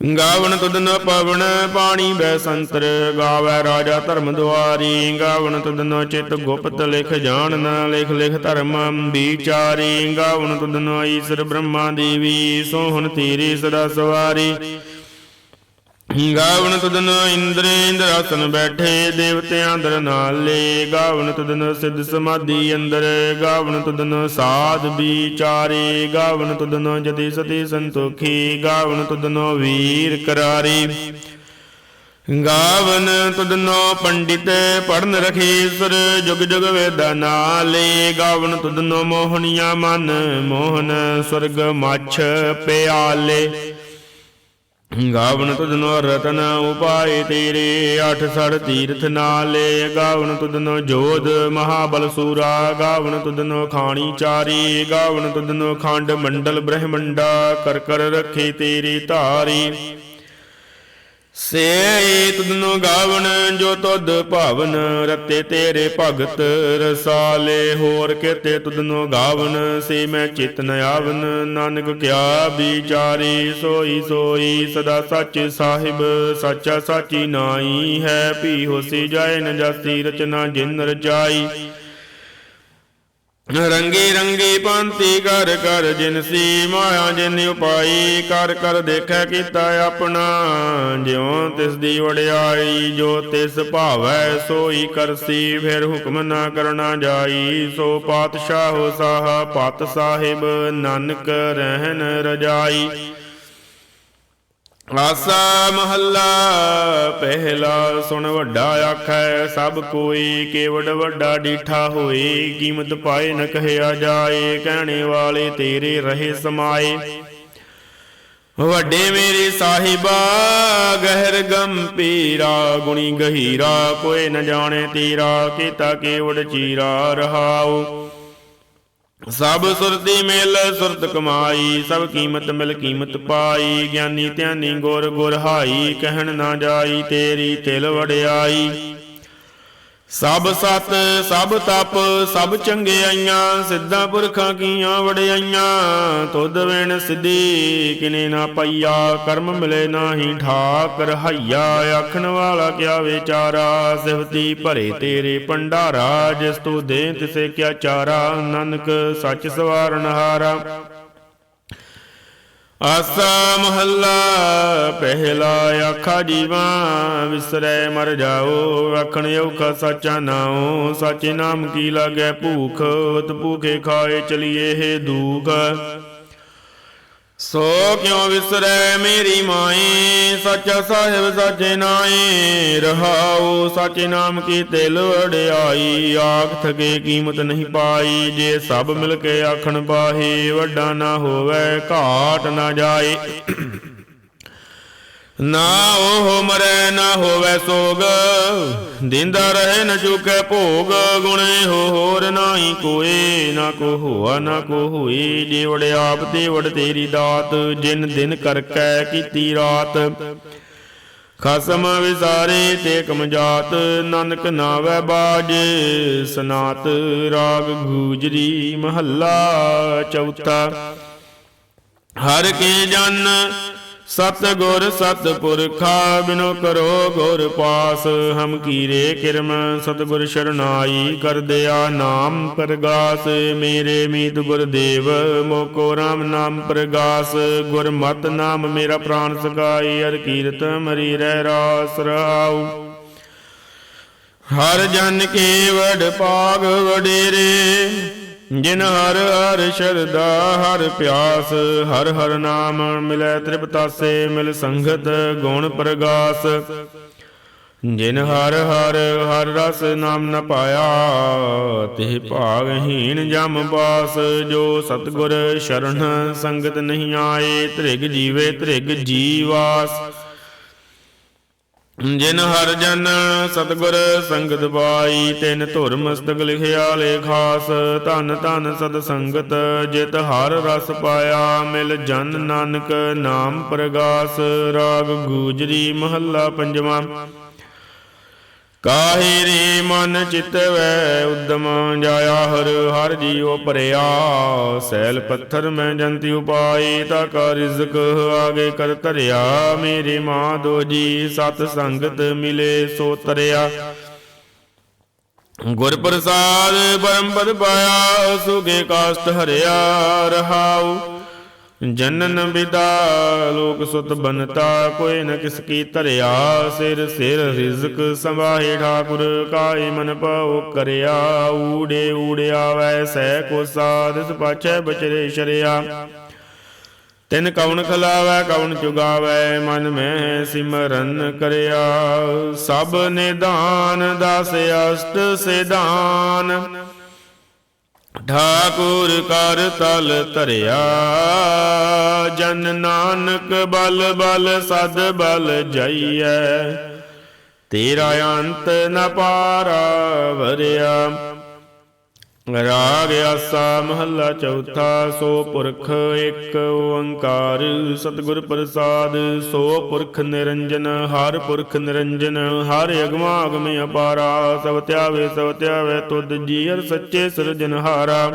ਗਾਵਣ ਤੁਧਨ ਪਵਨ ਪਾਣੀ ਬੈ ਸੰਤਰ, ਗਾਵੈ ਰਾਜਾ ਧਰਮ ਦੁਆਰੀ। ਗਾਵਣ ਤੁਧਨ ਚਿਤ ਗੁਪਤ ਲਿਖ ਜਾਣ ਨਾ ਲਿਖ ਲਿਖ ਧਰਮ ਵਿਚਾਰੀ ਗਾਵਣ ਤੁਧਨ ਈਸ਼ਰ ਬ੍ਰਹਮਾ ਦੇਵੀ, ਸੋਹਣ ਤੇਰੇ ਸਦਾ ਸਵਾਰੀ। ਗਾਵਨ ਤੁਧਨ ਇੰਦਰ ਇੰਦਰ ਆਸਨ ਬੈਠੇ ਦੇਵਤਿਆਂ ਅੰਦਰ ਨਾਲੇ ਗਾਵਣ ਤੁਧਨ ਸਿੱਧ ਸਮਾਧੀ ਅੰਦਰ, ਗਾਵਨ ਤੁਧਨ ਸਾਧ ਵਿਚਾਰੇ। ਗਾਵਨ ਤੁਧਨ ਜਤੀ ਸਤੀ ਸੰਤੋਖੀ, ਗਾਵਨ ਤੁਧਨ ਵੀਰ ਕਰਾਰੀ। ਗਾਵਨ ਤੁਦਨੋ ਪੰਡਿਤ ਪੜਨ ਰਖੀਸਰ ਜੁਗ ਜੁਗ ਵੇਦਾ ਨਾਲੇ। ਗਾਵਨ ਤੁਧਨੋ ਮੋਹਣੀਆਂ ਮਨ, ਮੋਹਨ ਸਵਰਗ ਮੱਛ ਪਿਆਲੇ। ਗਾਵਨ ਤੁਧਨੋ ਰਤਨ ਉਪਾਏ ਤੇਰੇ, ਅਠ ਸੜ ਤੀਰਥ ਨਾਲੇ। ਗਾਵਨ ਤੁਧਨੋ ਜੋਧ ਮਹਾਬਲ ਸੂਰਾ। ਗਾਵਨ ਤੁਧਨੋ ਖਾਣੀ ਚਾਰੀ। ਗਾਵਨ ਤੁਧਨੋ ਖੰਡ ਮੰਡਲ ਬ੍ਰਹਮੰਡਾ। ਕਰ ਕਰ ਰੱਖੇ ਤੇਰੀ ਧਾਰੀ। ਸੇ ਤੁਧਨੋ ਗਾਵਣ, ਜੋ ਤੁਧ ਭਾਵਨ, ਰਤੇ ਤੇਰੇ ਭਗਤ ਰਸਾਲੇ। ਹੋਰ ਕਿਤੇ ਤੁਧਨੋ ਗਾਵਨ ਸੇ ਮੈਂ ਚਿਤ ਨ ਆਵਨ ਨਾਨਕ ਕਿਆ ਵਿਚਾਰੀ, ਸੋਈ ਸੋਈ ਸਦਾ ਸੱਚ ਸਾਹਿਬ, ਸੱਚਾ ਸਾਚੀ ਨਾਈ ਹੈ। ਪੀ ਹੋਸੀ ਜਾਏ ਨ ਜਾਸੀ ਰਚਨਾ ਜਿਨ ਰਚਾਈ। ਰੰਗੇ ਰੰਗੀ ਪੰਤੀ ਕਰ ਕਰ ਜਿਨਸੀ ਮਾਇਆ ਜਿਨ ਉਪਾਈ ਕਰ ਕਰ ਦੇਖੈ ਕੀਤਾ ਆਪਣਾ। ਜਿਉ ਤਿਸ ਦੀ ਵਡਿਆਈ, ਜੋ ਤਿਸ ਭਾਵੈ ਸੋਈ ਕਰਸੀ ਫਿਰ ਹੁਕਮ ਨਾ ਕਰਨਾ ਜਾਈ। ਸੋ ਪਾਤਸ਼ਾਹ ਸਾਹ, ਪਤ ਸਾਹਿਬ, ਨਾਨਕ ਰਹਿਨ ਰਜਾਈ। ਆਸਾ ਮਹੱਲਾ, ਪਹਿਲਾ ਸੁਣ ਵੱਡਾ ਆਖੈ, ਸਭ ਕੋਈ ਕੇਵੜ ਵੱਡਾ ਡੀਠਾ ਹੋਏ, ਕੀਮਤ ਪਾਏ ਨ ਕਹਿਆ ਜਾਏ, ਕਹਿਣੇ ਵਾਲੇ ਤੇਰੇ ਰਹੇ ਸਮਾਏ। ਵੱਡੇ ਮੇਰੇ ਸਾਹਿਬਾ, ਗਹਿਰ ਗੰਭੀਰਾ ਗੁਣੀ ਗਹੀਰਾ, ਕੋਈ ਨ ਜਾਣੇ ਤੇਰਾ, ਕੀਤਾ ਕੇਵੜ ਚੀਰਾ ਰਹਾਓ ਸਭ ਸੁਰਤੀ ਮਿਲ, ਸੁਰਤ ਕਮਾਈ, ਸਭ ਕੀਮਤ ਮਿਲ, ਕੀਮਤ ਪਾਈ। ਗਿਆਨੀ ਧਿਆਨੀ ਗੁਰ ਗੁਰ ਹਾਈ, ਕਹਿਣ ਨਾ ਜਾਈ, ਤੇਰੀ ਤਿਲ ਵੜਿਆਈ ਸਭ ਸਤ, ਸਭ ਤਪ, ਸਭ ਚੰਗਿਆਈਆਂ ਸਿੱਧਾ ਪੁਰਖਾਂ ਕੀਆਂ ਵੜਿਆਈਆਂ ਤੁਧ ਵਿਣ ਸਿੱਧੀ ਕਿਨੇ ਨਾ ਪਈਆ, ਕਰਮ ਮਿਲੇ ਨਾਹੀ ਠਾਕ ਰਹਾਈਆ ਆਖਣ ਵਾਲਾ ਕਿਆ ਵਿਚਾਰਾ, ਸਿਫਤੀ ਭਰੇ ਤੇਰੇ ਭੰਡਾਰਾ, ਜਿਸ ਤੂੰ ਦੇ ਤਿਸੇ ਕਿਆ ਚਾਰਾ। ਨਾਨਕ ਸੱਚ ਸਵਾਰਨ ਹਾਰਾ। ਆਸਾ ਮਹੱਲਾ, ਪਹਿਲਾ ਆਖਾ ਜੀਵਾ, ਵਿਸਰੈ ਮਰ ਜਾਓ, ਆਖਣ ਔਖਾ ਸਾਚਾ ਨਾਉ, ਸਾਚੇ ਨਾਮ ਕੀ ਲਾਗੈ ਭੂਖ ਤ ਭੂਖੇ ਖਾਏ ਚਲੀਏ ਹੈ ਦੂਖ। ਸੋ ਕਿਉ ਵਿਸਰੈ ਮੇਰੀ ਮਾਏ ਸੱਚਾ ਸਾਹਿਬ ਸਾਚੇ ਨਾਏ ਰਹਾਉ ਸਾਚੇ ਨਾਮ ਕੀ ਤਿਲ ਵੜਿਆਈ ਆਖ ਥਕੇ ਕੀਮਤ ਨਹੀਂ ਪਾਈ, ਜੇ ਸਭ ਮਿਲ ਕੇ ਆਖਣ ਪਾਹੇ ਵੱਡਾ ਨਾ ਹੋਵੇ, ਘਾਟ ਨਾ ਜਾਏ ਨਾ ਉਹ ਮਰੈ, ਨਾ ਹੋਵੇ ਸੋਗ। ਦਿੰਦਾ ਰਹੇ ਨ ਚੁਕੈ ਭੋਗ। ਗੁਣੇ ਹੋ ਹੋਰ ਨਾਹੀ ਕੋਏ, ਨਾ ਕੋ ਹੋਆ, ਨਾ ਕੋ ਹੋਈ ਜੇ ਆਪ ਤੇ ਵੜ ਤੇਰੀ ਦਾਤ। ਜਿਨ ਦਿਨ ਕਰਕੈ ਕੀਤੀ ਰਾਤ। ਖਸਮ ਵਿਸਾਰੇ ਤੇ ਕਮਜਾਤ। ਨਾਨਕ ਨਾਵੈ ਬਾਜ। ਸਨਾਤ ਰਾਗ ਗੂਜਰੀ ਮਹੱਲਾ ਚੌਥਾ। ਹਰ ਕੇ ਜਨ ਸਤ ਗੁਰ ਸਤ ਪੁਰਖਾ ਬਿਨੋ ਕਰੋ ਗੁਰ ਪਾਸ, ਹਮ ਕੀਰੇ ਕਿਰਮ ਸਤ ਗੁਰ ਸ਼ਰਨਾਈ ਕਰ ਦਿਆ ਨਾਮ ਪ੍ਰਗਾਸ, ਮੇਰੇ ਮੀਤ ਗੁਰ ਦੇਵ, ਮੋਕੋ ਰਾਮ ਨਾਮ ਪ੍ਰਗਾਸ, ਗੁਰ ਮਤ ਨਾਮ ਮੇਰਾ ਪ੍ਰਾਨ ਸਗਾਈ ਅਰ ਕੀਰਤ ਮਰੀ ਰਹਿ ਰਾਸ ਰਹਾਉ। ਹਰ ਜਨ ਕੇ ਵਡ ਭਾਗ ਵਡੇਰੇ ਜਿਨ ਹਰ ਹਰ ਸ਼ਰਦਾ ਹਰ ਪਿਆਸ, ਹਰ ਹਰ ਨਾਮ ਮਿਲੈ ਤ੍ਰਿਪਤਾਸੇ ਮਿਲ ਸੰਗਤ ਗੁਣ ਪ੍ਰਗਾਸ। ਜਿਨ ਹਰ ਹਰ ਹਰ ਰਸ ਨਾਮ ਨ ਪਾਇਆ, ਤਿਹ ਭਾਗਹੀਣ ਜਮ ਬਾਸ। ਜੋ ਸਤਗੁਰ ਸ਼ਰਨ ਸੰਗਤ ਨਹੀਂ ਆਏ, ਤ੍ਰਿਗ ਜੀਵੇ ਤ੍ਰਿਗ ਜੀਵਾਸ। ਜਿਨ ਹਰ ਜਨ ਸਤਗੁਰ ਸੰਗਤ ਪਾਈ, ਤਿਨ ਧੁਰ ਮਸਤਕ ਲਿਖਿਆ ਲੇਖਾਸ ਧਨ ਧਨ ਸਦ ਸੰਗਤ, ਜਿਤ ਹਰ ਰਸ ਪਾਇਆ, ਮਿਲ ਜਨ ਨਾਨਕ ਨਾਮ ਪ੍ਰਗਾਸ। ਰਾਗ ਗੂਜਰੀ ਮਹੱਲਾ ਪੰਜਵਾਂ। ਕਾਹੇ ਰੇ ਮਨ ਚਿਤ ਉਦਮ ਜਾਇਆ ਹਰ ਹਰ ਜੀਉ ਭਰਿਆ। ਸੈਲ ਪੱਥਰ ਮੈਂ ਜੰਤੀ ਉਪਾਈ ਤਾ ਕਾ ਰਿਜ਼ਕ ਆਗੇ ਕਰ ਧਰਿਆ। ਮੇਰੇ ਮਾਧੋ ਜੀ ਸਤ ਸੰਗਤ ਮਿਲੇ, ਸੋ ਤਰਿਆ। ਗੁਰ ਪ੍ਰਸਾਦ ਪਰਮ ਪਦ ਪਾਇਆ, ਸੁਗੇ ਕਾਸਟ ਹਰਿਆ, ਰਹਾਉ। ਜਨਨ ਵਿਦਾ, ਲੋਕ ਸੁਤ ਬਨਤਾ ਕੋਈ ਨ ਕਿਸ ਕੀ ਧਰਿਆ, ਸਿਰ ਸਿਰ ਰਿਜ਼ਕ ਸੰਭਾਹੇ ਠਾਕੁਰ ਕਾਇ ਮਨ ਪਾਉ ਕਰਿਆ, ਊੜੇ ਊੜਿਆ ਵੈ ਸਹਿ ਕੋ ਸਾਧਿਸ ਪਾਛੈ ਬਚਰੇ ਸ਼ਰਿਆ। ਤਿਨ ਕਉਣ ਖਲਾਵੈ, ਕਉਣ ਚੁਗਾਵੈ, ਮਨ ਮੈਂ ਸਿਮਰਨ ਕਰਿਆ। ਸਭ ਨਿਦਾਨ ਦਸ ਅਸ਼ਟ ਸਿਧਾਨ ਠਾਕੁਰ ਕਰ ਤਲ ਧਰਿਆ। ਜਨ ਨਾਨਕ ਬਲ ਬਲ ਸਦ ਬਲ ਜਾਈਐ। ਤੇਰਾ ਅੰਤ ਨ ਪਾਰਾ ਵਰਿਆ। ਰਾਗ ਆਸਾ ਮਹੱਲਾ ਚੌਥਾ, ਸੋ ਪੁਰਖ ਇੱਕ ਓੰਕਾਰ। ਸਤਿਗੁਰ ਪ੍ਰਸਾਦ, ਸੋ ਪੁਰਖ ਨਿਰੰਜਨ, ਹਰ ਪੁਰਖ ਨਿਰੰਜਨ, ਹਰ ਅਗਮਾ ਅਗਮ ਅਪਾਰਾ। ਸਭ ਧਿਆਵੇ ਸਭ ਧਿਆਵੇ ਤੁਧ ਜੀ ਹਰ ਸੱਚੇ ਸਿਰਜਨਹਾਰਾ।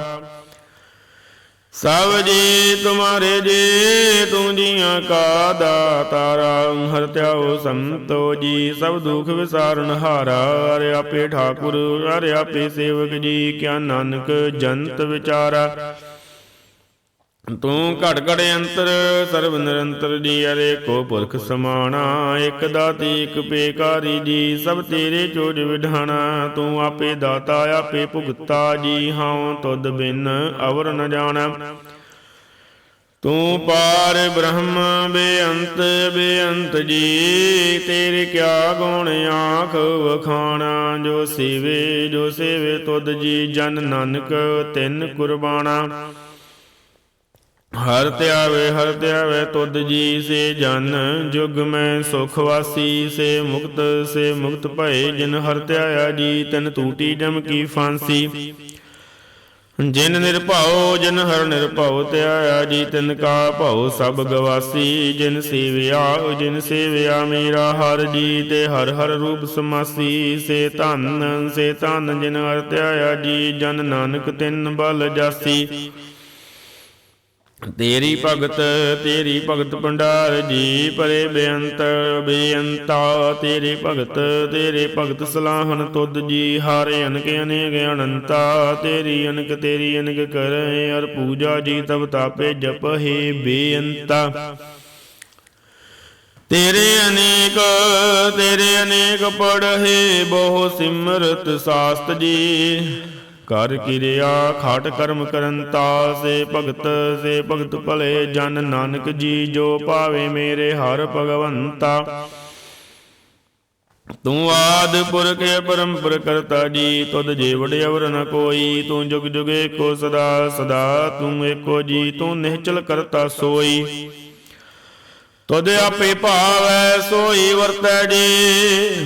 ਸਭ ਜੀ ਤੁਮਾਰੇ ਜੀ ਤੂੰ ਜੀਆਂ ਕਾ ਦਾਤਾਰਾ ਹਰ ਧਿਆਓ ਸੰਤੋ ਜੀ, ਸਭ ਦੁਖ ਵਿਸਾਰਨ ਹਾਰਾ ਅਰੇ ਆਪੇ ਠਾਕੁਰ ਅਰੇ ਆਪੇ ਸੇਵਕ ਜੀ, ਕਿਆ ਨਾਨਕ ਜੰਤ ਵਿਚਾਰਾ। ਤੂੰ ਘਟ ਘਟ ਅੰਤਰ, ਸਰਬ ਨਿਰੰਤਰ ਜੀ ਅਰੇ ਕੋ ਪੁਰਖ ਸਮਾਣਾ, ਇਕ ਦਾਤੀ, ਇਕ ਪੇਕਾਰੀ ਜੀ, ਸਭ ਤੇਰੇ ਚੋਜ ਵਿਧਾਣਾ ਤੂੰ ਆਪੇ ਦਾਤਾ, ਆਪੇ ਭੁਗਤਾ ਜੀ, ਹਉ ਤੁਧ ਬਿਨ ਅਵਰ ਨ ਜਾਣਾ। ਤੂੰ ਪਾਰ ਬ੍ਰਹਮ, ਬੇਅੰਤ ਬੇਅੰਤ ਜੀ, ਤੇਰੇ ਕਿਆ ਗੁਣ ਆਖ ਵਖਾਣਾ। ਜੋ ਸੇਵੇ ਜੋ ਸੇਵੇ ਤੁਧ ਜੀ, ਜਨ ਨਾਨਕ ਤਿੰਨ ਕੁਰਬਾਨਾ ਹਰ ਧਿਆਵੇ ਹਰ ਧਿਆਵੇ ਤੁਧ ਜੀ ਸੇ ਜਨ, ਜੁਗ ਮੈਂ ਸੁਖ ਵਾਸੀ ਸੇ ਮੁਕਤ ਸੇ ਮੁਕਤ ਭਏ ਜਿਨ ਹਰ ਧਿਆਇਆ ਜੀ, ਤਨ ਟੂਟੀ ਜਮ ਕੀ ਫਾਂਸੀ। ਜਿਨ ਨਿਰਭਉ, ਜਿਨ ਹਰ ਨਿਰਭਉ ਧਿਆਇਆ ਜੀ, ਤਿਨ ਕਾ ਭਉ ਸਭ ਗਵਾਸੀ। ਜਿਨ ਸੇਵਿਆ ਜਿਨ ਸੇਵਿਆ ਮੇਰਾ ਹਰ ਜੀ, ਤੇ ਹਰ ਹਰ ਰੂਪ ਸਮਾਸੀ। ਸੇ ਧਨ ਸੇ ਧਨ ਜਿਨ ਹਰ ਧਿਆਇਆ ਜੀ, ਜਨ ਨਾਨਕ ਤਿਨ ਬਲ ਜਾਸੀ। ਤੇਰੀ ਭਗਤ ਤੇਰੀ ਭਗਤ ਭੰਡਾਰ ਜੀ ਪਰੇ ਬੇਅੰਤ, ਬੇਅੰਤਾ। ਤੇਰੀ ਭਗਤ, ਤੇਰੇ ਭਗਤ ਸਲਾਹਨ ਤੁਧ ਜੀ, ਹਾਰੇ ਅਨਕ, ਅਨੇਕ ਅਨੰਤਾ। ਤੇਰੀ ਅਨਕ ਤੇਰੀ ਅਨਕ ਕਰੇ ਅਰ ਪੂਜਾ ਜੀ ਤਬ ਤਾਪੇ ਜਪ ਹੈ ਬੇਅੰਤਾ। ਤੇਰੇ ਅਨੇਕ ਤੇਰੇ ਅਨੇਕ ਪੜ੍ਹੇ ਬਹੁ ਸਿਮਰਤ ਸਾਸਤ ਜੀ। ਕਰ ਕਿਰਿਆ, ਖਾਟ ਕਰਮ ਕਰੰਤਾ ਸੇ ਭਗਤ ਸੇ ਭਗਤ ਭਲੇ ਜਨ ਨਾਨਕ ਜੀ, ਜੋ ਭਾਵੇ ਮੇਰੇ ਹਰ ਭਗਵੰਤਾ। ਤੂੰ ਆਦ ਪੁਰਖ ਪਰੰਪਰ ਕਰਤਾ ਜੀ, ਤੁਧ ਜੇ ਵਡਿਆਵਰ ਨ ਕੋਈ, ਤੂੰ ਜੁਗ ਜੁਗ ਏਕੋ ਸਦਾ ਸਦਾ ਤੂੰ ਏਕੋ ਜੀ, ਤੂੰ ਨਿਹਚਲ ਕਰਤਾ ਸੋਈ। ਤੁਧ ਆਪੇ ਭਾਵੈ, ਸੋਈ ਵਰਤੈ ਜੀ।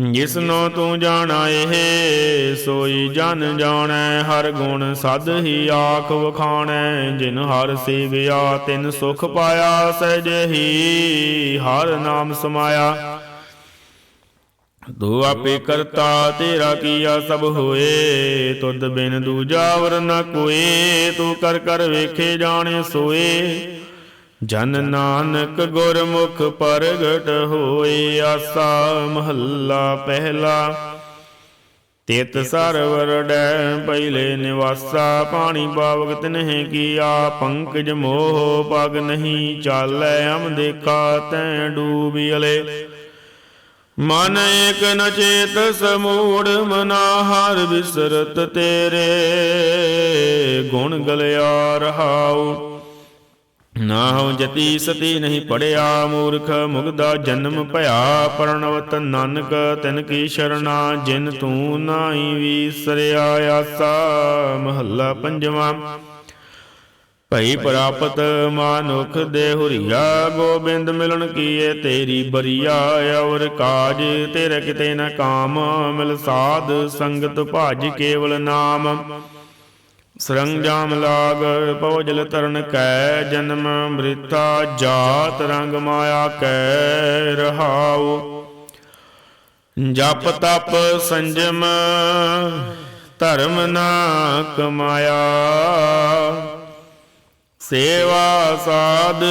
ਜਿਸਨੋ ਤੂੰ ਜਾਣਾ ਇਹ, ਸੋਈ ਜਨ ਜਾਣੈ, ਹਰ ਗੁਣ ਸਦ ਹੀ ਆਖ ਵਖਾਣੈ। ਜਿਨ ਹਰ ਸੇਵਿਆ, ਤਿਨ ਸੁਖ ਪਾਇਆ ਸਹਿਜ ਹੀ ਹਰ ਨਾਮ ਸਮਾਇਆ। ਤੂੰ ਆਪੇ ਕਰਤਾ, ਤੇਰਾ ਕੀਆ ਸਭ ਹੋਏ। ਤੁਧ ਬਿਨ ਦੂਜਾ ਵਰ ਨ ਕੋਏ, ਤੂੰ ਕਰ ਕਰ ਵੇਖੇ ਜਾਣੇ ਸੋਏ। ਜਨ ਨਾਨਕ ਗੁਰਮੁਖ ਪ੍ਰਗਟ ਹੋਏ ਆਸਾ ਮਹੱਲਾ ਪਹਿਲਾ। ਤਿਤ ਸਰਵਰ ਡੈ ਪਹਿਲੇ ਨਿਵਾਸਾ, ਪਾਣੀ ਪਾਵਕ ਤਿਨਹਿ ਕੀਆ, ਪੰਕਜ ਮੋਹ ਪਗ ਨਹੀਂ ਚਾਲੈ, ਅਮ ਦੇਖਾ ਤੈ ਡੂਬੀ ਅਲੇ। ਮਨ ਏਕ ਨ ਚੇਤ ਸਮੂੜ, ਮਨਾ ਹਰ ਬਿਸਰਤ ਤੇਰੇ। ਗੁਣ ਗਲਿਆ ਰਹਾਉ ਨਾਹੁ ਜਤੀ ਸਤੀ ਨਹੀਂ ਪੜਿਆ ਮੂਰਖ ਮੁਗਦਾ ਜਨਮ ਭਇਆ। ਪਰਣਵਤ ਨਾਨਕ, ਤਿਨ ਕੀ ਸ਼ਰਣਾ, ਜਿਨ ਤੂੰ ਨਾਹੀ ਵੀਸਰਿਆ ਆਸਾ। ਮਹੱਲਾ ਪੰਜਵਾਂ। ਭਈ ਪ੍ਰਾਪਤ ਮਾਨੁਖ ਦੇ ਹੁਰੀਆ, ਗੋਬਿੰਦ ਮਿਲਣ ਕੀਏ ਤੇਰੀ ਬਰੀਆ। ਔਰ ਕਾਜ ਤੇਰੇ ਕਿਤੇ ਨਾ ਕਾਮ, ਮਿਲ ਸਾਧ ਸੰਗਤ ਭਜ ਕੇਵਲ ਨਾਮ। ਸਰੰਜਾਮ ਲਾਗ ਪਉਜਲ ਤਰਨ ਕੈ, ਜਨਮ ਮ੍ਰਿਤਾ ਜਾਤ ਰੰਗ ਮਾਇਆ ਕੈ ਰਹਾਉ। ਜਪ ਤਪ ਸੰਜਮ, ਧਰਮ ਨਾ ਕਮਾਇਆ। ਸੇਵਾ ਸਾਧ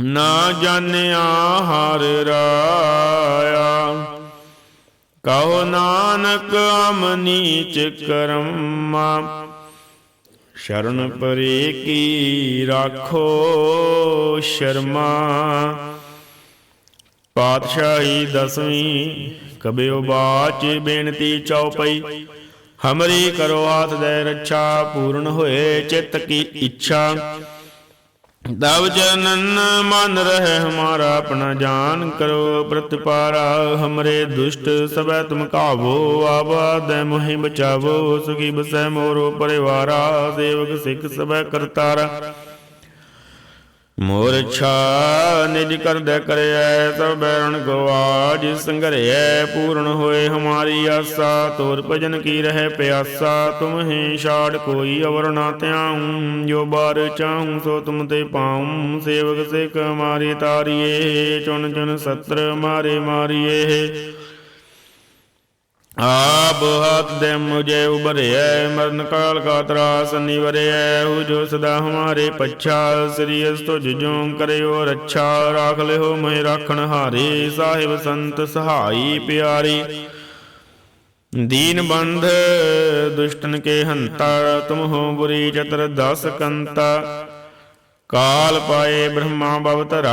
ਨਾ ਜਾਣਿਆ ਹਰ ਰਾਇਆ। ਕਹੋ ਨਾਨਕ ਅਮਨੀਚ ਕਰਮਾ ਸ਼ਰਨ ਪਰੇ ਕੀ ਰਾਖੋ ਸ਼ਰਮਾ। ਪਾਤਸ਼ਾਹੀ ਦਸਵੀਂ ਕਬਿਓ ਬਾਚ ਬੇਨਤੀ ਚਉਪਈ ਹਮਰੀ ਕਰੋ ਹਾਥ ਦੇ ਰੱਛਾ, ਪੂਰਨ ਹੋਏ ਚਿੱਤ ਕੀ ਇੱਛਾ। ਦਵ ਜਨਨ ਮਨ ਰਹਿ ਹਮਾਰਾ ਆਪਣਾ ਜਾਨ ਕਰੋ, ਪ੍ਰਤਿਪਾਰਾ ਹਮਰੇ ਦੁਸ਼ਟ ਸਭੈ ਤੁਮ ਕਾਵੋ ਆਬਾਦੈ ਮੋਹਿ ਬਚਾਵੋ, ਸੁਖੀ ਬਸੈ ਮੋਰੋ ਪਰਿਵਾਰਾ, ਸੇਵਕ ਸਿੱਖ ਸਭੈ ਕਰਤਾਰਾ। ਮੋਰਛਾ ਨਿਜ ਕਰਦੈ ਕਰਿਐ ਸਭ ਬੈਰਣ ਗਵਾਜ ਸੰਘਰਿਐ ਪੂਰਨ ਹੋਏ ਹਮਾਰੀ ਆਸਾ, ਤੋਰ ਭਜਨ ਕੀ ਰਹਿ ਪਿਆਸਾ ਤੁਮਹੇ ਛਾੜ ਕੋਈ ਅਵਰ ਨਾ ਧਿਆਉ, ਜੋ ਬਾਰ ਚਾਹੂੰ ਸੋ ਤੁਮ ਤੇ ਪਾਉ, ਸੇਵਕ ਸਿੱਖ ਮਾਰੀ ਤਾਰੀਏ, ਚੁਣ ਚੁਣ ਸਤਰ ਮਾਰੇ ਮਾਰੀਏ। ਆਪ ਹੱਥ ਦੇ ਮੁਝੇ ਉਬਰਿਐ ਮਰਨ ਕਾਲ ਕਾ ਤਰਾਸ ਨਿਵਰਿਐ ਹੂ ਜੋ ਸਦਾ ਹਮਾਰੇ ਪੱਛਾ ਸ੍ਰੀ ਅਸ ਤੁਝ ਜੋ ਕਰਿਓ ਰੱਛਾ, ਰਾਖ ਲਿਓ ਮੈਂ ਰਾਖਣ ਹਾਰੇ, ਸਾਹਿਬ ਸੰਤ ਸਹਾਈ ਪਿਆਰੀ। ਦੀਨ ਬੰਧ ਦੁਸ਼ਟਨ ਕੇ ਹੰਤਾ ਤੁਮ ਹੋ ਬੁਰੀ ਚਤਰ ਦਸ ਕੰਤਾ। ਕਾਲ ਪਾਏ ਬ੍ਰਹਮਾ ਬਵਤਰਾ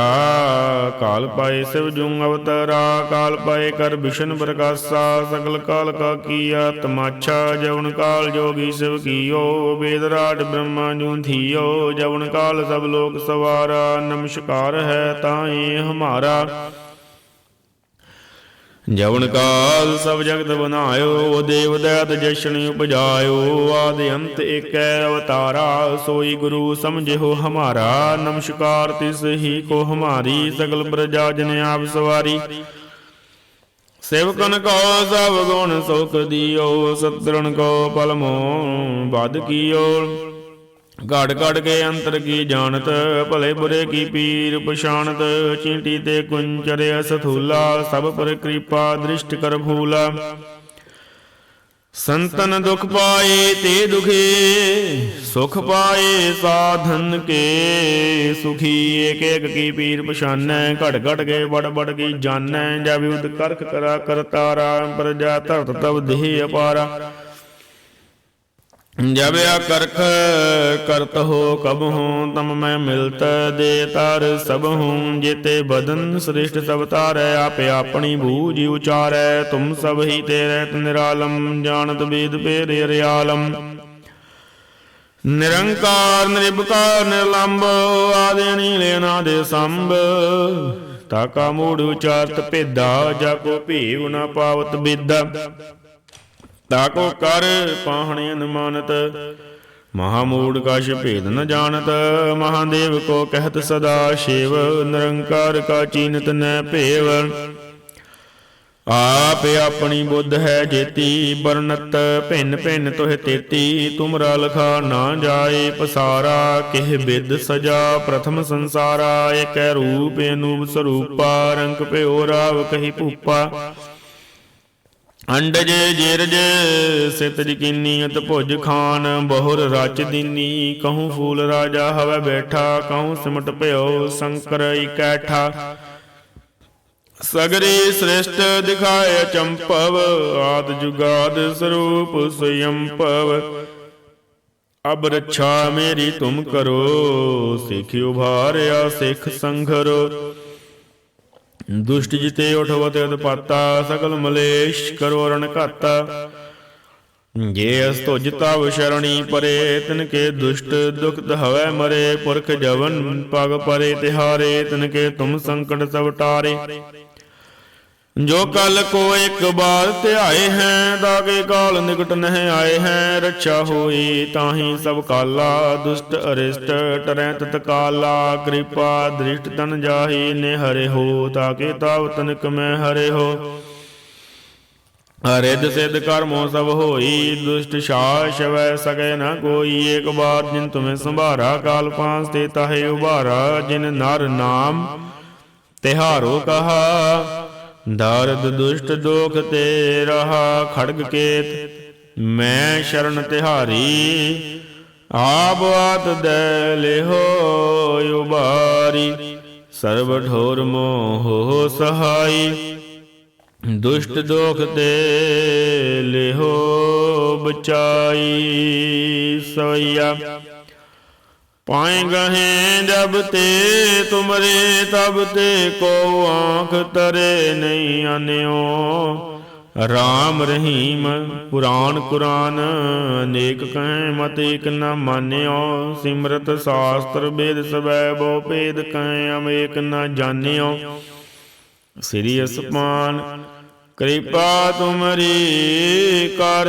ਕਾਲ ਪਾਏ ਸਿਵ ਜੁਗ ਅਵਤਰਾ, ਕਾਲ ਪਾਏ ਕਰ ਵਿਸ਼ਨ ਪ੍ਰਕਾਸ਼ਾ, ਸਗਲ ਕਾਲ ਕਾ ਕੀਆ, ਤਮਾਛਾ ਜਵਨ ਕਾਲ ਜੋਗੀ ਸਿਵ ਕੀਓ, ਵੇਦ ਰਾਟ ਬ੍ਰਹਮਾ ਜੂ ਥੀਓ, ਜਵਨ ਕਾਲ ਸਭ ਲੋਕ ਸਵਾਰਾ, ਨਮਸਕਾਰ ਹੈ ਤਾਏ ਹਮਾਰਾ। ਜਵਨ ਕਾਲ ਸਭ ਜਗਤ ਬਨਾਇਓ ਦੇਵ ਦਇਤ ਜਸ਼ਨ ਉਪਜਾਇਓ। ਆਦਿ ਅੰਤ ਏਕੈ ਅਵਤਾਰਾ, ਸੋਈ ਗੁਰੂ ਸਮਝਿਓ ਹਮਾਰਾ। ਨਮਸਕਾਰ ਤਿਸ ਹੀ ਕੋ ਹਮਾਰੀ, ਸਗਲ ਪ੍ਰਜਾ ਜਨ ਆਪ ਸਵਾਰੀ। ਸੇਵਕਨ ਕੋ ਸਭ ਗੁਣ ਸੁਖ ਦਿਓ ਸਤਰਣ ਕੋ ਪਲਮੋ ਬਦ ਕੀਓ। ਘੜ ਘੜ ਕੇ ਅੰਤਰ ਕੀ ਜਾਣਤ ਭਲੇ ਬੁਰੇ ਕੀ ਪੀਰ ਪਛਾਨਤ ਚੀਂਟੀ ਤੇ ਕੁੰਚਰਿਆ ਸਥੂਲਾ ਸਭ ਪਰ ਕਿਰਪਾ ਦ੍ਰਿਸ਼ਟ ਕਰ ਭੂਲਾ ਸੰਤਨ ਦੁਖ ਪਾਏ ਤੇ ਦੁਖੇ ਸੁਖ ਪਾਏ ਸਾਧਨ ਕੇ ਸੁਖੀ ਏਕ ਏਕ ਕੀ ਪੀਰ ਪਛਾਨੈ ਘੜ ਘੜ ਕੇ ਬੜ ਬੜ ਕੀ ਜਾਣੈ ਜਾ ਵਿਉਦ ਕਰਖ ਕਰਾ ਕਰਤਾਰਾ ਪ੍ਰਜਾ ਧਰਤ ਤਬ ਦੇਹ ਅਪਾਰਾ ਜਬ ਕਰਖ ਕਰਤ ਹੋ ਕਬ ਤਮ ਮੈਂ ਮਿਲਤ ਦੇ ਤਰ ਸਭ ਹੂੰ ਬਦਨ ਸ੍ਰਿਸ਼ਟ ਸਭ ਤਾਰੈ, ਆਪੇ ਆਪਣੀ ਬੂਝ ਉਚਾਰੈ, ਤੁਮ ਸਭ ਹੀ ਤੇਰੇ ਨਿਰਾਲਮ ਜਾਣਤ ਵੇਦ ਪੇਰੇ ਰਿਆਲਮ ਨਿਰੰਕਾਰ, ਨਿਰਭਕਾਰ ਨਿਰਲੰਭ ਆਦੇ ਨੀਲੇ ਨਾਦੇ ਸੰਭ ਤਾਕਾ ਮੂੜ ਉਚਾਰਤ ਭੇਦਾ, ਜਾ ਕੋ ਭੀਵ ਨਾ ਪਾਵਤ ਬਿਦਾ। ਤਾਕੋ ਕਰ ਪਾਹਣੇ ਅਨਮਾਨਤ, ਮਹਾਮੂੜ ਕਛ ਭੇਦ ਨ ਜਾਣਤ, ਮਹਾਦੇਵ ਕੋ ਕਹਿਤ ਸਦਾ ਸ਼ਿਵ, ਨਿਰੰਕਾਰ ਕਾ ਚੀਨਤ ਨ ਭੇਵ। ਆਪ ਆਪਣੀ ਬੁੱਧ ਹੈ ਜੇਤੀ ਬਰਨਤ ਭਿੰਨ ਭਿੰਨ ਤੋਹਿ ਤੇਤੀ, ਤੁਮਰਾ ਲਖਾ ਨਾ ਜਾਏ ਪਸਾਰਾ, ਕਿਹ ਬਿਦ ਸਜਾ ਪ੍ਰਥਮ ਸੰਸਾਰਾ ਏਕੈ ਰੂਪ, ਅਨੂਪ ਸਰੂਪਾ, ਰੰਗ ਭਿਓ ਰਾਵ ਕਹੀ ਭੂਪਾ। ਅੰਡਜ ਜਿਰਜ, ਸਿਤ ਜਕੀਨੀਅਤ ਭੁਜ ਖਾਨ, ਬਹੁਰ ਰਚ ਦੀਨੀ, ਕਹੂੰ ਫੂਲ ਰਾਜਾ ਹਵੇ ਬੈਠਾ, ਕਹੂੰ ਸਿਮਟ ਭਇਓ ਸ਼ੰਕਰ ਇਕੈਠਾ। ਸਗਰੇ ਸ੍ਰਿਸ਼ਟ ਦਿਖਾਏ ਚੰਪਵ, ਆਦ ਜੁਗਾਦ ਸਰੂਪ ਸਯੰਪਵ। ਅਬ ਰੱਛਾ ਮੇਰੀ ਤੁਮ ਕਰੋ, ਸਿੱਖ ਉਭਾਰਿਆ ਸਿੱਖ ਸੰਘਰੋ। ਦੁਸ਼ਟ ਜਿਤੇ ਉਠਵਤ ਅਦਪਾਤਾ ਸਗਲ ਮਲੇਸ਼ ਕਰੋ ਰਣ ਘਾਤਾ। ਜੇ ਅਸ ਤੁਜ ਤਵ ਸ਼ਰਣੀ ਪਰੇ ਤਿਨ ਕੇ ਦੁਸ਼ਟ ਦੁਖਤ ਹਵੈ ਮਰੇ, ਪੁਰਖ ਜਵਨ ਪਗ ਪਰੇ, ਤਿਹਾਰੇ ਤਿਨ ਕੇ ਤੁਮ ਸੰਕਟ ਸਭ ਟਾਰੇ। ਜੋ ਕਲ ਕੋ ਇੱਕ ਬਾਰ ਧਿਆਏ ਹੈ, ਦਾਗੇ ਕਾਲ ਨਿਕਟ ਨਹਿ ਆਏ ਹੈ, ਰੱਛਾ ਹੋਈ ਤਾਹੀ ਸਭ ਕਾਲਾ, ਦੁਸ਼ਟ ਅਰਿਸ਼ਟ, ਟਰੈ ਤਤ ਕਾਲਾ, ਕਿਰਪਾ ਦ੍ਰਿਸ਼ਟ ਤਨ ਜਾਹੀ, ਨੇ ਹਰੇ ਹੋ, ਤਾਕੇ ਤਾਵ ਤਨਕ ਮੈਂ ਹਰੇ ਹੋ। ਹਰਿਦ ਸਿਧ ਕਰਮੋ ਸਭ ਹੋਈ, ਦੁਸ਼ਟ ਸ਼ਾਸ ਵੈ ਸਗੈ ਨ ਕੋਈ, ਏਕ ਬਾਰ ਜਿਨ ਤੁਮੇ ਸੰਭਾਰਾ, ਕਾਲ ਪਾਂਸ ਤੇ ਤਾਹੇ ਉਭਾਰਾ, ਜਿਨ ਨਰ ਨਾਮ ਤਿਹਾਰੋ ਕਹਾ। ਦਰਦ ਦੁਸ਼ਟ ਦੋਖ ਤੇ ਰਹਾ ਖੜਗ ਕੇਤ, ਮੈਂ ਸ਼ਰਨ ਤਿਹਾਰੀ, ਆਪ ਆਤ ਦੇ ਲਿਹੋ ਉਬਾਰੀ, ਸਰਬ ਠੋਰ ਮੋਹ ਸਹਾਈ, ਦੁਸ਼ਟ ਦੋਖ ਤੇ ਲਿਹੋ ਬਚਾਈ, ਸਵਈਆ। ਪਾਏ ਗਹੇ ਜਬ ਤੇ ਤੁਮਰੇ, ਤਬ ਤੇ ਕੋ ਆਂਖ ਤਰੇ ਨਹੀਂ ਆਨਿਓ। ਰਾਮ ਰਹੀਮ ਪੁਰਾਨ ਕੁਰਾਨ ਅਨੇਕ ਕਹਿ ਮਤ ਇਕ ਨ ਮਾਨਿਓ। ਸਿਮਰਤ ਸਾਸਤਰ ਵੇਦ ਸਵੈ ਬੋ ਭੇਦ ਕਹਿ ਅਮੇਕ ਨ ਜਾਣਿਓ। ਸ੍ਰੀ ਅਸਮਾਨ ਕਿਰਪਾ ਤੁਮਰੀ ਕਰ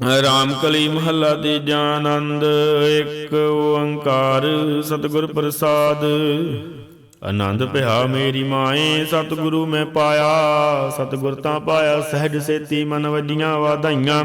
ਰਾਮ ਕਲੀ ਮਹੱਲਾ ਦੀ ਆਨੰਦ ਇੱਕ ਓੰਕਾਰ ਸਤਿਗੁਰ ਪ੍ਰਸਾਦ। ਆਨੰਦ ਭਿਆ ਮੇਰੀ ਮਾਏ, ਸਤਿਗੁਰੂ ਮੈਂ ਪਾਇਆ, ਸਤਿਗੁਰ ਤਾਂ ਪਾਇਆ, ਸਹਿਜ ਸੇਤੀ ਮਨ ਵੱਡੀਆਂ ਵਾਧਾਈਆਂ।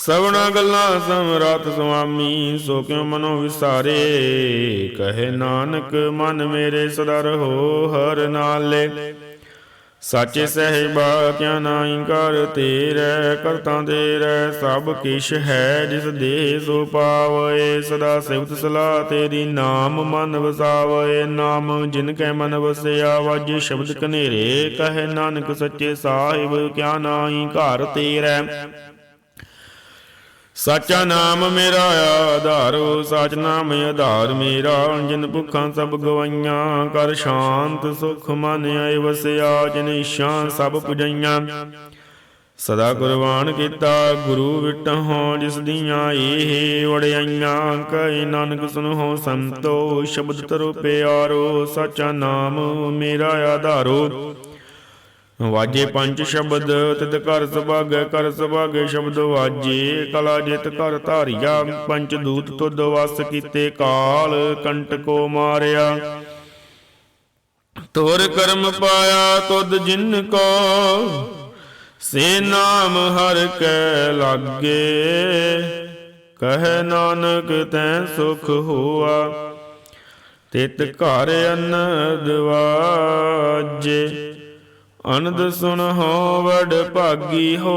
ਸਵਣਾ ਗੱਲਾਂ ਸਮਰਤ ਸੁਆਮੀ, ਸੋ ਕਿਉ ਮਨੋ ਵਿਸਾਰੇ? ਕਹੇ ਨਾਨਕ, ਮਨ ਮੇਰੇ ਸਦਾ ਰਹੋ ਹਰ ਨਾਲੇ। ਸਾਚੇ ਸਹਿਬਾ, ਕਿਆ ਨਾਹੀ ਕਰ ਤੇਰੇ, ਕਰਤਾ ਤੇਰੇ ਸਭ ਕਿਛ ਹੈ, ਜਿਸ ਦੇ ਸੋ ਪਾਵੇ ਸਦਾ ਸਿਵਤ ਸਲਾਹ ਤੇਰੀ ਨਾਮ ਮਨ ਵਸਾਵੇ ਨਾਮ ਜਿਨ ਕੈ ਮਨ ਵਸਿਆ, ਵਾਜੇ ਸ਼ਬਦ ਕਨੇਰੇ। ਕਹੇ ਨਾਨਕ, ਸੱਚੇ ਸਾਹਿਬ, ਕਿਆ ਨਾਹੀ ਘਰ ਤੇਰੇ। ਸਾਚਾ ਨਾਮ ਮੇਰਾ ਆਧਾਰੋ, ਸਾਚ ਨਾਮ ਆਧਾਰ ਮੇਰਾ। ਜਿਨ ਭੁੱਖਾਂ ਸਭ ਗਵਾਈਆਂ, ਕਰ ਸ਼ਾਂਤ ਸੁਖ ਮਨ ਆਏ ਵਸਿਆ। ਜਿਨ ਇਸ਼ਾਂ ਸਭ ਪੁਜਈਆਂ। ਸਦਾ ਕੁਰਬਾਨ ਕੀਤਾ, ਗੁਰੂ ਵਿਟਹੁ, ਜਿਸ ਦੀਆਂ ਇਹ ਵੜਿਆਈਆਂ ਕੈ ਨਾਨਕ, ਸੁਨਹੁ ਸੰਤੋ, ਸ਼ਬਦ ਤਰੋ ਪਿਆਰੋ, ਸਾਚਾ ਨਾਮ ਮੇਰਾ ਆਧਾਰੋ। ਵਾਜੇ ਪੰਜ ਸ਼ਬਦ, ਤਿਤ ਕਰ ਸੁਭਾਗੈ ਕਰ ਸੁਭਾਗੈ ਸ਼ਬਦ ਵਾਜੇ। ਕਲਾ ਜਿਤ ਕਰ ਧਾਰਿਆ, ਪੰਜ ਦੂਤ ਤੁਧ ਵਸ ਕੀਤੇ ਕਾਲ ਕੰਟਕੋ ਮਾਰਿਆ। ਤੋਰ ਕਰਮ ਪਾਇਆ ਤੁਧ ਜਿਨ ਕੋ, ਸੇ ਨਾਮ ਹਰ ਕੈ ਲਾਗੇ। ਕਹੈ ਨਾਨਕ ਤੈ ਸੁਖ ਹੋਆ, ਤਿਤ ਘਰ ਅਨੰਦ ਵਾਜੇ। ਅਨੰਦ ਸੁਣ ਹੋ ਵਡ ਭਾਗੀ ਹੋ।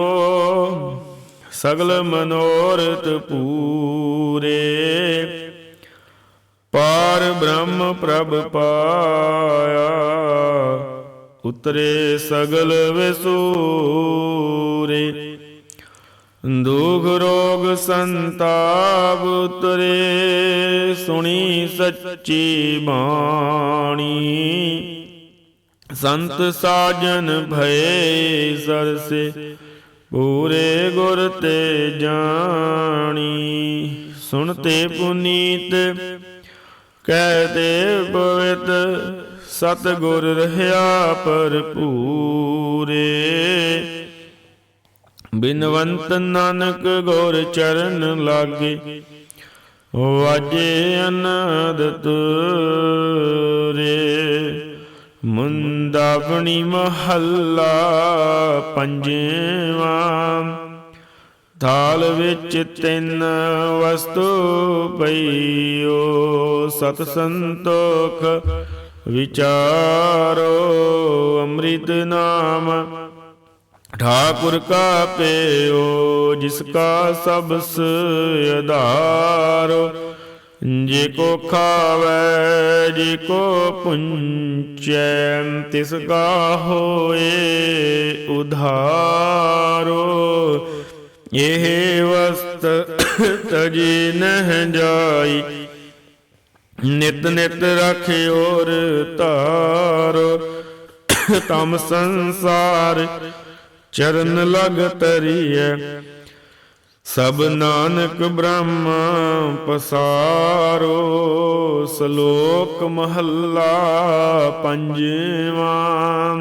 ਸਗਲ ਮਨੋਰਥ ਪੂਰੇ। ਪਾਰ ਬ੍ਰਹਮ ਪ੍ਰਭ ਪਾਇਆ, ਉਤਰੇ ਸਗਲ ਵਿਸੂਰੇ। ਦੁਖ ਰੋਗ ਸੰਤਾਪ ਉਤਰੇ, ਸੁਣੀ ਸੱਚੀ ਬਾਣੀ। ਸੰਤ ਸਾਜਨ ਭਏ ਸਰਸੇ, ਪੂਰੇ ਗੁਰ ਤੇ ਜਾਣੀ। ਸੁਣਤੇ ਪੁਨੀਤ, ਕਹਿ ਤੇ ਪਵਿੱਤ ਸਤ ਗੁਰ ਰਹਾ ਭਰਪੂਰੇ। ਬਿਨਵੰਤ ਨਾਨਕ ਗੁਰ ਚਰਨ ਲਾਗੇ, ਵਾਜੇ ਅਨੰਦ ਤੁਰੇ ਮੁੰਦਾਵਣੀ ਮਹੱਲਾ ਪੰਜਵਾ। ਥਾਲ ਵਿੱਚ ਤਿੰਨ ਵਸਤੂ ਪਈਓ, ਸਤ ਸੰਤੋਖ ਵਿਚਾਰੋ, ਅੰਮ੍ਰਿਤ ਨਾਮ ਠਾਕੁਰ ਕਾ ਪੇਓ, ਜਿਸ ਕਾ ਸਬਸ ਆਧਾਰੋ। ਜੇ ਕੋ ਖਾਵੇ, ਜੇ ਕੋ ਪੁੰਚੈ, ਤਿਸ ਕਾ ਹੋਏ ਉਧਾਰੋ। ਇਹ ਵਸਤ ਤਜੀ ਨਹਿ ਜਾਈ, ਨਿਤ ਨਿਤ ਰਖਿਓਰ ਧਾਰੋ। ਤਮ ਸੰਸਾਰ ਚਰਨ ਲਗ ਤਰੀਐ ਸਭ ਨਾਨਕ ਬ੍ਰਹਮ ਪਸਾਰੋ, ਸ਼ਲੋਕ ਮਹੱਲਾ ਪੰਜਵਾਂ।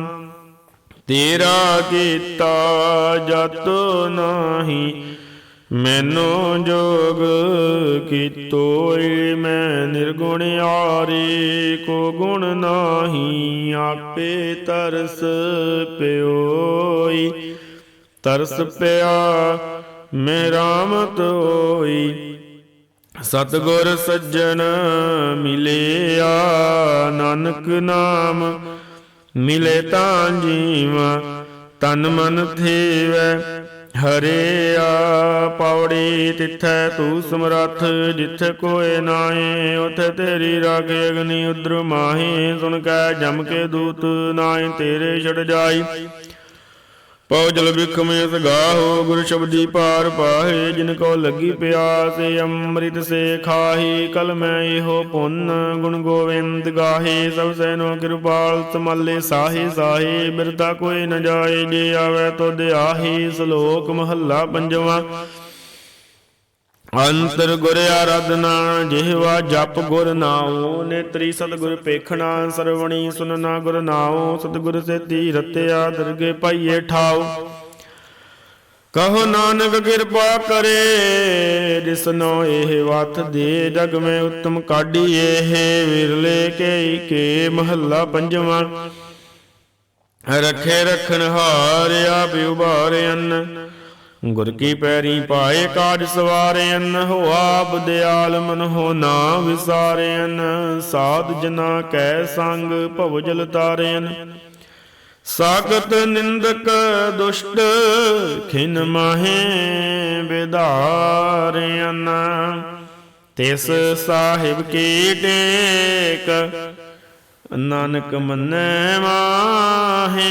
ਤੇਰਾ ਕੀਤਾ ਜਤ ਨਾਹੀ, ਮੈਨੋ ਜੋਗ ਕੀਤੋਏ ਮੈਂ ਨਿਰਗੁਣ ਆਰੇ, ਕੋ ਗੁਣ ਨਾਹੀ, ਆਪੇ ਤਰਸ ਪਿਓਈ। ਤਰਸ ਪਿਆ ਮੈਂ ਰਾਮਤ ਤੋਈ ਸਤਗੁਰ ਸੱਜਣ ਮਿਲਿਆ, ਨਾਨਕ ਨਾਮ ਮਿਲੇ ਤਾਂ ਜੀਵਾ, ਤਨ ਮਨ ਥੇਵੈ ਹਰਿਆ ਪੌੜੀ ਤਿੱਥੈ, ਤੂੰ ਸਮਰੱਥ ਜਿੱਥੇ ਕੋਏ ਨਾਏ ਉਥੇ ਤੇਰੀ ਰਾਗ ਅਗਨੀ ਉਦਰ ਮਾਹੀ, ਸੁਣ ਕੈ ਜਮ ਕੇ ਦੂਤ ਨਾਏ ਤੇਰੇ ਛੜ ਜਾਈ। ਪਉ ਜਲ ਬਿਖਮੇ ਸਗਾਹੋ ਗੁਰ ਸ਼ਬਦੀ ਪਾਰ ਪਾਹੇ, ਜਿਨ ਕੋ ਲੱਗੀ ਪਿਆਸ, ਅੰਮ੍ਰਿਤ ਸੇ ਖਾਹੀ, ਕਲ ਮੈਂ ਇਹੋ ਪੁੰਨ ਗੁਣ ਗੋਵਿੰਦ ਗਾਹੇ, ਸਭ ਸੈਨੋ ਕਿਰਪਾਲ ਤਮਲੇ ਸਾਹੇ ਸਾਹੇ ਬਿਰਤਾ ਕੋਈ ਨ ਜਾਏ, ਜੇ ਆਵੇ ਤੋ ਦਿਆਹੀ ਸ਼ਲੋਕ ਮਹੱਲਾ ਪੰਜਵਾਂ। ਅੰਤਰ ਗੁਰ ਆਰਾਧਨਾ, ਜਿਹਵਾ ਜਪ ਗੁਰ ਨਾਉ, ਨੇਤਰੀ ਸਤਗੁਰ ਪੇਖਣਾ, ਸਰਵਣੀ ਸੁਨਨਾ ਗੁਰ ਨਾਉ, ਸਤਗੁਰ ਸੇਤੀ ਰਤਿਆ ਦਰਗੇ ਪਾਈਏ ਠਾਉ। ਕਹੋ ਨਾਨਕ ਕਿਰਪਾ ਕਰੇ ਜਿਸਨੋ ਇਹ ਵਤ ਦੇ ਜਗ ਮੈਂ ਉਤਮ ਕਾਢੀ ਇਹ ਵਿਰਲੇ ਕੇ ਕੇ ਮਹੱਲਾ ਪੰਜਵਾਂ। ਰਖੇ ਰਖਣ ਹਾਰਿਆ ਬਿਉਬਾਰਿਅਨ ਗੁਰ ਕੀ ਪੈਰੀ ਪਾਏ ਕਾਜ ਸਵਾਰਿਅਨ ਹੋ ਆਪ ਮਨ ਹੋ ਨਾ ਵਿਸਾਰਿਅਨ ਸਾਧ ਜਨਾ ਕੈ ਸੰਗ ਭਵ ਜਲ ਤਾਰਿਅਨ ਸਾਗਤ ਨਿੰਦਕ ਦੁਸ਼ਟ ਖਿਨ ਮਾਹੇ ਵਿਧਾਰਿਅਨ ਤਿਸ ਸਾਹਿਬ ਕੀ ਟੇਕ, ਨਾਨਕ ਮੰਨੈ ਮਾਹੇ।